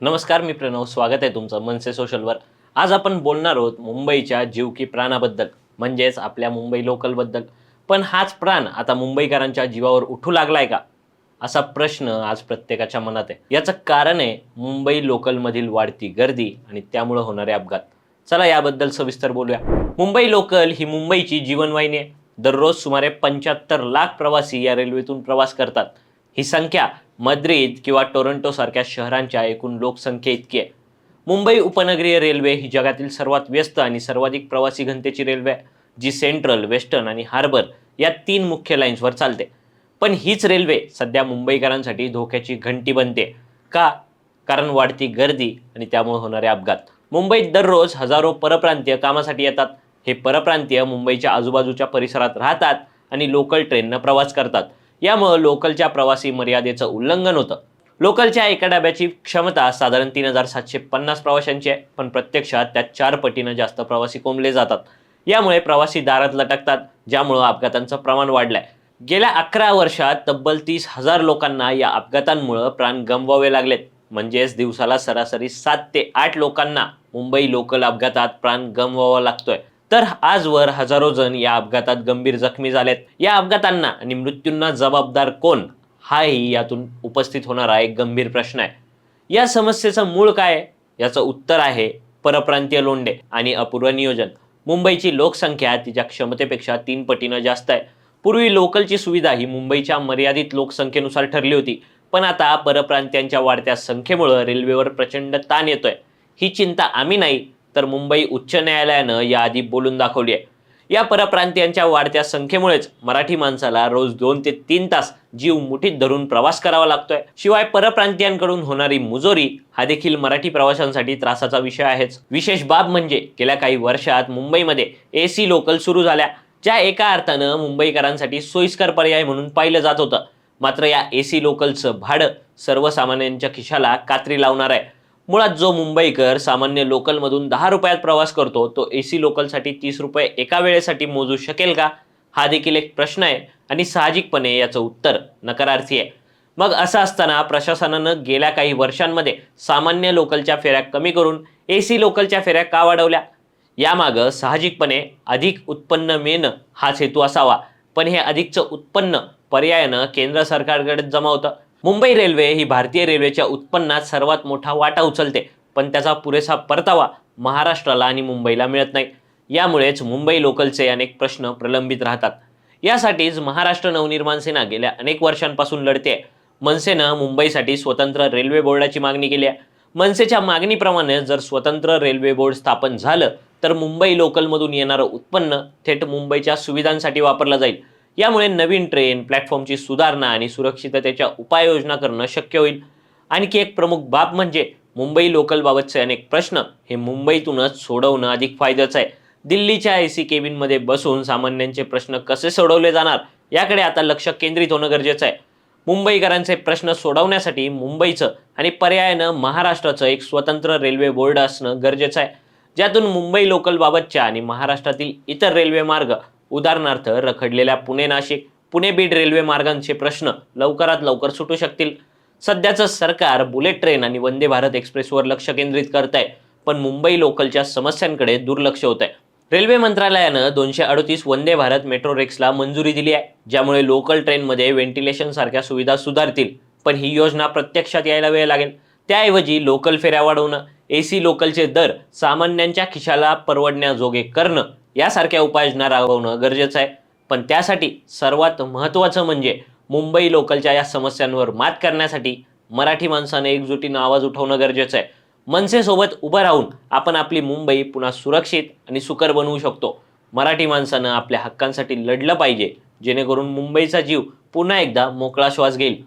नमस्कार मी प्रणव स्वागत आहे तुमचं मनसे सोशलवर. आज आपण बोलणार आहोत मुंबईच्या जीव की प्राणाबद्दल म्हणजेच आपल्या मुंबई लोकलबद्दल. पण हाच प्राण आता मुंबईकरांच्या जीवावर उठू लागलाय का? असा प्रश्न आज प्रत्येकाच्या मनात आहे. याचं कारण आहे मुंबई लोकलमधील वाढती गर्दी आणि त्यामुळे होणारे अपघात. चला याबद्दल सविस्तर बोलूया. मुंबई लोकल ही मुंबईची जीवनवाहिनी आहे. दररोज सुमारे पंच्याहत्तर लाख प्रवासी या रेल्वेतून प्रवास करतात. ही संख्या मद्रिद किंवा टोरंटो सारख्या शहरांच्या एकूण लोकसंख्ये इतकी आहे. मुंबई उपनगरीय रेल्वे ही जगातील सर्वात व्यस्त आणि सर्वाधिक प्रवासी घनतेची रेल्वे आहे जी सेंट्रल वेस्टर्न आणि हार्बर या तीन मुख्य लाईन्सवर चालते. पण हीच रेल्वे सध्या मुंबईकरांसाठी धोक्याची घंटी बनते का? कारण वाढती गर्दी आणि त्यामुळे होणारे अपघात. मुंबईत दररोज हजारो परप्रांतीय कामासाठी येतात. हे परप्रांतीय मुंबईच्या आजूबाजूच्या परिसरात राहतात आणि लोकल ट्रेननं प्रवास करतात. यामुळं लोकलच्या प्रवासी मर्यादेचं उल्लंघन होतं. लोकलच्या एका डब्याची क्षमता साधारण तीन हजार सातशे पन्नास प्रवाशांची आहे पण प्रत्यक्षात त्यात चार पटीनं जास्त प्रवासी कोंबले जातात. यामुळे प्रवासी दारात लटकतात ज्यामुळं अपघातांचं प्रमाण वाढलंय. गेल्या अकरा वर्षात तब्बल तीस हजार लोकांना या अपघातांमुळं प्राण गमवावे लागलेत. म्हणजेच दिवसाला सरासरी सात ते आठ लोकांना मुंबई लोकल अपघातात प्राण गमवावा लागतोय. तर आजवर हजारो जण या अपघातात गंभीर जखमी झालेत. या अपघातांना आणि मृत्यूंना जबाबदार कोण? हाही यातून उपस्थित होणारा एक गंभीर प्रश्न आहे. या समस्येचं मूळ काय याचं उत्तर आहे परप्रांतीय लोंढे आणि अपूर्व नियोजन. मुंबईची लोकसंख्या तिच्या क्षमतेपेक्षा तीन पटीनं जास्त आहे. पूर्वी लोकलची सुविधा ही मुंबईच्या मर्यादित लोकसंख्येनुसार ठरली होती. पण आता परप्रांतीयांच्या वाढत्या संख्येमुळं रेल्वेवर प्रचंड ताण येतोय. ही चिंता आम्ही नाही तर मुंबई उच्च न्यायालयानं याआधी बोलून दाखवली आहे. या परप्रांतीयांच्या वाढत्या संख्येमुळेच मराठी माणसाला रोज दोन ते तीन तास जीव मुठीत धरून प्रवास करावा लागतोय. शिवाय परप्रांतीयांकडून होणारी मुजोरी हा देखील मराठी प्रवाशांसाठी त्रासाचा विषय आहेच. विशेष बाब म्हणजे गेल्या काही वर्षात मुंबईमध्ये एसी लोकल सुरू झाल्या ज्या एका अर्थानं मुंबईकरांसाठी सोयीस्कर पर्याय म्हणून पाहिलं जात होतं. मात्र या एसी लोकलचं भाडं सर्वसामान्यांच्या खिशाला कात्री लावणार आहे. मुळात जो मुंबईकर सामान्य लोकलमधून दहा रुपयात प्रवास करतो तो ए सी लोकलसाठी तीस रुपये एका वेळेसाठी मोजू शकेल का? हा देखील एक प्रश्न आहे आणि साहजिकपणे याचं उत्तर नकारार्थी आहे. मग असं असताना प्रशासनानं गेल्या काही वर्षांमध्ये सामान्य लोकलच्या फेऱ्या कमी करून ए सी लोकलच्या फेऱ्या का वाढवल्या? यामागं साहजिकपणे अधिक उत्पन्न मिळणं हाच हेतू असावा. पण हे अधिकचं उत्पन्न पर्यायानं केंद्र सरकारकडे जमा होतं. मुंबई रेल्वे ही भारतीय रेल्वेच्या उत्पन्नात सर्वात मोठा वाटा उचलते पण त्याचा पुरेसा परतावा महाराष्ट्राला आणि मुंबईला मिळत नाही. यामुळेच मुंबई लोकलचे अनेक प्रश्न प्रलंबित राहतात. यासाठीच महाराष्ट्र नवनिर्माण सेना गेल्या अनेक वर्षांपासून लढते. मनसेनं मुंबईसाठी स्वतंत्र रेल्वे बोर्डाची मागणी केली आहे. मनसेच्या मागणीप्रमाणे जर स्वतंत्र रेल्वे बोर्ड स्थापन झालं तर मुंबई लोकलमधून येणारं उत्पन्न थेट मुंबईच्या सुविधांसाठी वापरलं जाईल. यामुळे नवीन ट्रेन प्लॅटफॉर्मची सुधारणा आणि सुरक्षिततेच्या उपाययोजना करणं शक्य होईल. आणखी एक प्रमुख बाब म्हणजे मुंबई लोकलबाबतचे अनेक प्रश्न हे मुंबईतूनच सोडवणं अधिक फायद्याचं आहे. दिल्लीच्या ए सी केबिनमध्ये बसून सामान्यांचे प्रश्न कसे सोडवले जाणार याकडे आता लक्ष केंद्रित होणं गरजेचं आहे. मुंबईकरांचे प्रश्न सोडवण्यासाठी मुंबईचं आणि पर्यायानं महाराष्ट्राचं एक स्वतंत्र रेल्वे बोर्ड असणं गरजेचं आहे. ज्यातून मुंबई लोकलबाबतच्या आणि महाराष्ट्रातील इतर रेल्वे मार्ग उदाहरणार्थ रखडलेल्या पुणे नाशिक पुणे बीड रेल्वे मार्गांचे प्रश्न लवकरात लवकर सुटू शकतील. सध्याचं सरकार बुलेट ट्रेन आणि वंदे भारत एक्सप्रेसवर लक्ष केंद्रित करत आहे पण मुंबई लोकलच्या समस्यांकडे दुर्लक्ष होत आहे रेल्वे मंत्रालयानं दोनशे अडतीस वंदे भारत मेट्रो रेक्सला मंजुरी दिली आहे ज्यामुळे लोकल ट्रेनमध्ये व्हेंटिलेशन सारख्या सुविधा सुधारतील पण ही योजना प्रत्यक्षात यायला वेळ लागेल. त्याऐवजी लोकल फेऱ्या वाढवणं एसी लोकलचे दर सामान्यांच्या खिशाला परवडण्याजोगे करणं यासारख्या उपाययोजना राबवणं गरजेचं आहे. पण त्यासाठी सर्वात महत्त्वाचं म्हणजे मुंबई लोकलच्या या समस्यांवर मात करण्यासाठी मराठी माणसाने एकजुटीनं आवाज उठवणं गरजेचं आहे. मनसेसोबत उभं राहून आपण आपली मुंबई पुन्हा सुरक्षित आणि सुकर बनवू शकतो. मराठी माणसानं आपल्या हक्कांसाठी लढलं पाहिजे जेणेकरून मुंबईचा जीव पुन्हा एकदा मोकळा श्वास घेईल.